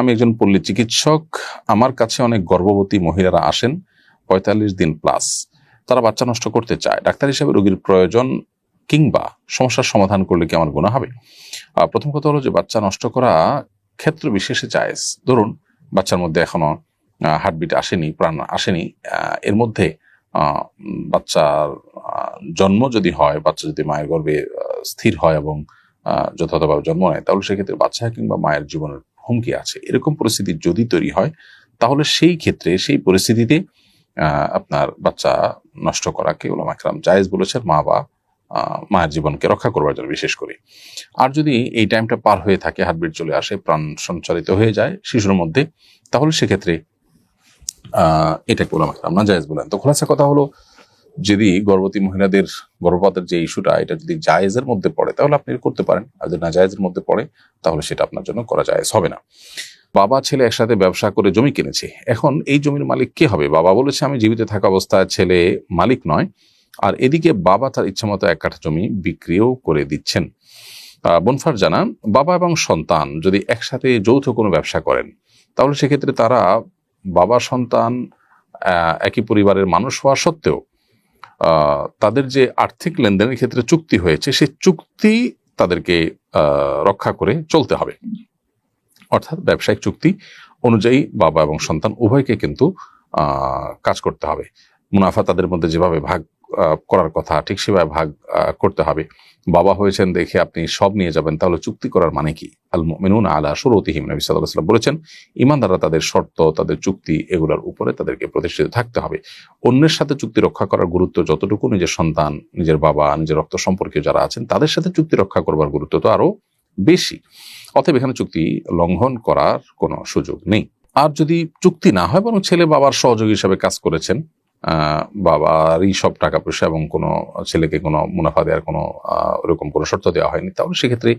আমি একজন পল্লী চিকিৎসক। আমার কাছে অনেক গর্ভবতী মহিলারা আসেন, পঁয়তাল্লিশ দিন প্লাস তারা বাচ্চা নষ্ট করতে চায়। ডাক্তার হিসেবে রোগীর প্রয়োজন কিংবা সমস্যার সমাধান করলে কি আমার গুণা হবে? প্রথম কথা হলো যে বাচ্চা নষ্ট করা ক্ষেত্র বিশেষে জায়েজ। ধরুন, বাচ্চার মধ্যে এখনও হার্টবিট আসেনি, প্রাণ আসেনি এর মধ্যে বাচ্চার জন্ম যদি হয়, বাচ্চা যদি মায়ের গর্ভে স্থির হয় এবং যথাযথভাবে জন্ম নেয়, তাহলে সেক্ষেত্রে বাচ্চা কিংবা মায়ের জীবনের হুমকি আছে। এরকম পরিস্থিতি যদি তৈরি হয়, তাহলে সেই ক্ষেত্রে, সেই পরিস্থিতিতে আপনার বাচ্চা নষ্ট করাকে ওলামা একরাম জায়েজ বলেছেন, মা বা মায়ের জীবনকে রক্ষা করবার জন্য বিশেষ করে। আর যদি এই টাইমটা পার হয়ে থাকে, হার্টবিট চলে আসে, প্রাণ সঞ্চালিত হয়ে যায় শিশুর মধ্যে, তাহলে সেক্ষেত্রে এটাকে ওলামা একরাম না জায়েজ বলেন। তো খোলাসা কথা হলো যদি গর্ভবতী মহিলাদের গর্ভপাতের যে ইস্যুটা, এটা যদি জায়েজের মধ্যে পড়ে, তাহলে আপনি করতে পারেন। আর যদি না জায়েজের মধ্যে পড়ে, তাহলে সেটা আপনার জন্য করা জায়েজ হবে না। বাবা, ছেলে একসাথে ব্যবসা করে জমি কিনেছে। এখন এই জমির মালিক কে হবে? বাবা বলেছে, আমি জীবিত থাকা অবস্থায় ছেলে মালিক নয়। আর এদিকে বাবা তার ইচ্ছামতো এক কাঠা জমি বিক্রিও করে দিচ্ছেন। বনফার জানান, বাবা এবং সন্তান যদি একসাথে যৌথ কোনো ব্যবসা করেন, তাহলে সেক্ষেত্রে তারা বাবা, সন্তান একই পরিবারের মানুষ হওয়া সত্ত্বেও তাদের যে আর্থিক লেনদেনের ক্ষেত্রে চুক্তি হয়েছে সেই চুক্তি তাদেরকে রক্ষা করে চলতে হবে। অর্থাৎ ব্যবসায়িক চুক্তি অনুযায়ী বাবা এবং সন্তান উভয়কে কিন্তু কাজ করতে হবে। মুনাফা তাদের মধ্যে যেভাবে ভাগ করার কথা, ঠিক সেভাবে ভাগ করতে হবে। বাবা হয়েছেন দেখে আপনি সব নিয়ে যাবেন, তাহলে চুক্তি করার মানে কি? আল মেনুন আলা সুরতিহিম নবী সাল্লাহ বলেছেন, ইমানদাররা তাদের শর্ত, তাদের চুক্তি এগুলোর উপরে তাদেরকে প্রতিষ্ঠিত থাকতে হবে। অন্যের সাথে চুক্তি রক্ষা করার গুরুত্ব যতটুকু, নিজের সন্তান, নিজের বাবা, নিজের রক্ত সম্পর্কে যারা আছেন, তাদের সাথে চুক্তি রক্ষা করবার গুরুত্ব তো আরও বেশি। অতএব এখানে চুক্তি লঙ্ঘন করার কোনো সুযোগ নেই। আর যদি চুক্তি না হয়, বরং ছেলে বাবার সহযোগী হিসাবে কাজ করেছেন বাবারই সব টাকা পয়সা এবং কোনো ছেলেকে কোনো মুনাফা দেওয়ার কোনো ওরকম কোনো শর্ত দেওয়া হয়নি। তাহলে সেক্ষেত্রে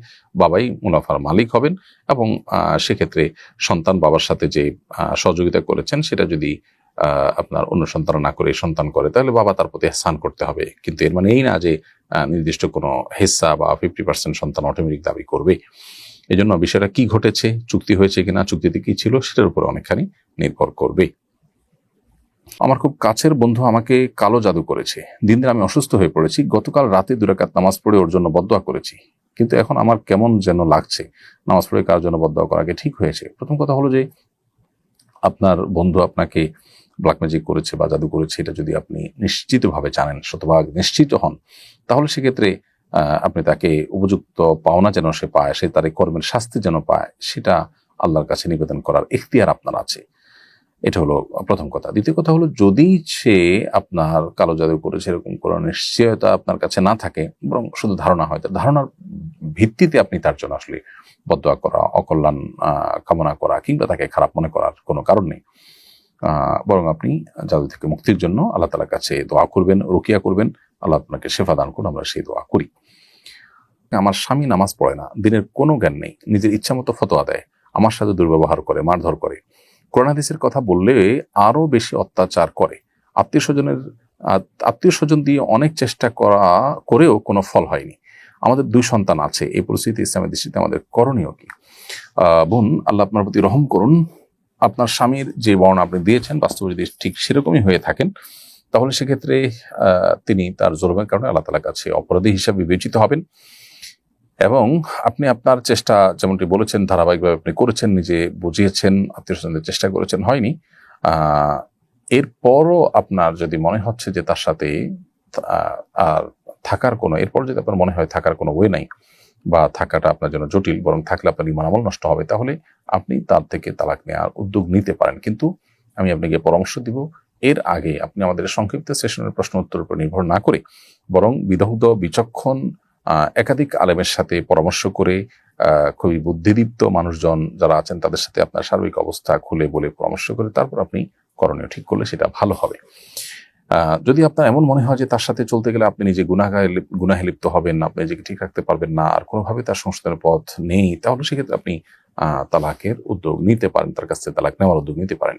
বাবাই মুনাফার মালিক হবেন এবং সেক্ষেত্রে সন্তান বাবার সাথে যে সহযোগিতা করেছেন সেটা যদি আপনার অন্য সন্তান না করে সন্তান করে, তাহলে বাবা তার প্রতি স্থান করতে হবে। কিন্তু এর মানে এই না যে নির্দিষ্ট কোনো হেসা বা ফিফটি পার্সেন্ট সন্তান অটোমেটিক দাবি করবে। এই জন্য বিষয়টা কি ঘটেছে, চুক্তি হয়েছে কিনা, চুক্তিতে কি ছিল, সেটার উপর অনেকখানি নির্ভর করবে। আমার খুব কাছের বন্ধু আমাকে কালো জাদু করেছে। দিন দিন আমি অসুস্থ হয়ে পড়েছি। গতকাল রাতে দুরাকাত নামাজ পড়ে ওর জন্য বদয়া করেছি। কিন্তু এখন আমার কেমন যেন লাগছে। নামাজ পড়ে কার জন্য বদয়া করা আগে ঠিক হয়েছে। প্রথম কথা হলো যে, আপনার বন্ধু আপনাকে ব্ল্যাক ম্যাজিক করেছে বা জাদু করেছে, এটা যদি আপনি নিশ্চিতভাবে জানেন, শতভাগ নিশ্চিত হন, তাহলে সেক্ষেত্রে আপনি তাকে উপযুক্ত পাওনা যেন সে পায়, সে তার কর্মের শাস্তি যেন পায়, সেটা আল্লাহর কাছে নিবেদন করার এখতিয়ার আপনার আছে। এটা হলো প্রথম কথা। দ্বিতীয় কথা হলো, যদি সে আপনার কালো জাদু করে সেরকম কোনো নিশ্চয়তা আপনার কাছে না থাকে, বরং শুধু ধারণা হয় ধারণার ভিত্তিতে আপনি তার জন্য আসলে বদয়া করা, অকল্যাণ কামনা করা কিংবা তাকে খারাপ মনে করার কোনো কারণ নেই। বরং আপনি জাদু থেকে মুক্তির জন্য আল্লাহ তালার কাছে দোয়া করবেন, রুকিয়া করবেন, আল্লাহ আপনাকে সেফা দান করুন, আমরা সেই দোয়া করি। আমার স্বামী নামাজ পড়ে না, দিনের কোনো জ্ঞান নেই, নিজের ইচ্ছা মতো ফতোয়া দেয়, আমার সাথে দুর্ব্যবহার করে, মারধর করে। করোনাদিসের কথা বললে আরও বেশি অত্যাচার করে। আত্মীয় স্বজনের আত্মীয় স্বজন দিয়ে অনেক চেষ্টা করা, করেও কোনো ফল হয়নি। আমাদের দুই সন্তান আছে, এই পরিস্থিতি ইসলামের দৃষ্টিতে আমাদের করণীয় কি? বোন, আল্লাহ আপনার প্রতি রহম করুন। আপনার স্বামীর যে বর্ণ আপনি দিয়েছেন বাস্তবে যদি ঠিক সেরকমই হয়ে থাকেন, তাহলে সেক্ষেত্রে তিনি তার জোরমের কারণে আল্লাহ তালার কাছে অপরাধী হিসাবে বিবেচিত হবেন। এবং আপনি আপনার চেষ্টা, যেমনটি বলেছেন, ধারাবাহিকভাবে আপনি করেছেন, নিজে বুঝিয়েছেন আত্মীয় স্বজনদের চেষ্টা করেছেন, হয়নি। এরপরও আপনার যদি মনে হচ্ছে যে তার সাথে আর থাকার কোনো, এরপর যদি আপনার মনে হয় থাকার কোনো ওয়ে নাই বা থাকাটা আপনার জন্য জটিল, বরং থাকলে আপনার ইমান আমল নষ্ট হবে, তাহলে আপনি তার থেকে তালাক নেওয়ার উদ্যোগ নিতে পারেন। কিন্তু আমি আপনাকে পরামর্শ দিব, এর আগে আপনি আমাদের সংক্ষিপ্ত সেশনের প্রশ্ন উত্তর উপর নির্ভর না করে বরং বিদগ্ধ বিচক্ষণ একাধিক আলেমের সাথে পরামর্শ করে খুবই বুদ্ধিদীপ্ত মানুষজন যারা আছেন তাদের সাথে আপনার সার্বিক অবস্থা খুলে বলে পরামর্শ করে তারপর আপনি করণীয় ঠিক করলে সেটা ভালো হবে। যদি আপনার এমন মনে হয় যে তার সাথে চলতে গেলে আপনি নিজে গুনাহে লিপ্ত হবেন আপনি নিজেকে ঠিক রাখতে পারবেন না, আর কোনোভাবে তার সংস্থানের পথ নেই, তাহলে সেক্ষেত্রে আপনি তালাকের উদ্যোগ নিতে পারেন, তার কাছ থেকে তালাক নেওয়ার উদ্যোগ নিতে পারেন।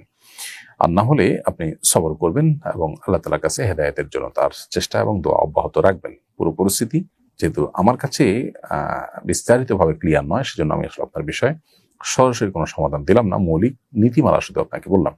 আর না হলে আপনি সবর করবেন এবং আল্লাহ তালার কাছে হেদায়তের জন্য তার চেষ্টা এবং দোয়া অব্যাহত রাখবেন। পুরো পরিস্থিতি যেহেতু আমার কাছে বিস্তারিতভাবে ক্লিয়ার নয়, সেজন্য আমি আসলে আপনার বিষয়ে সরাসরি কোনো সমাধান দিলাম না। মৌলিক নীতিমালা শুধু আপনাকে বললাম।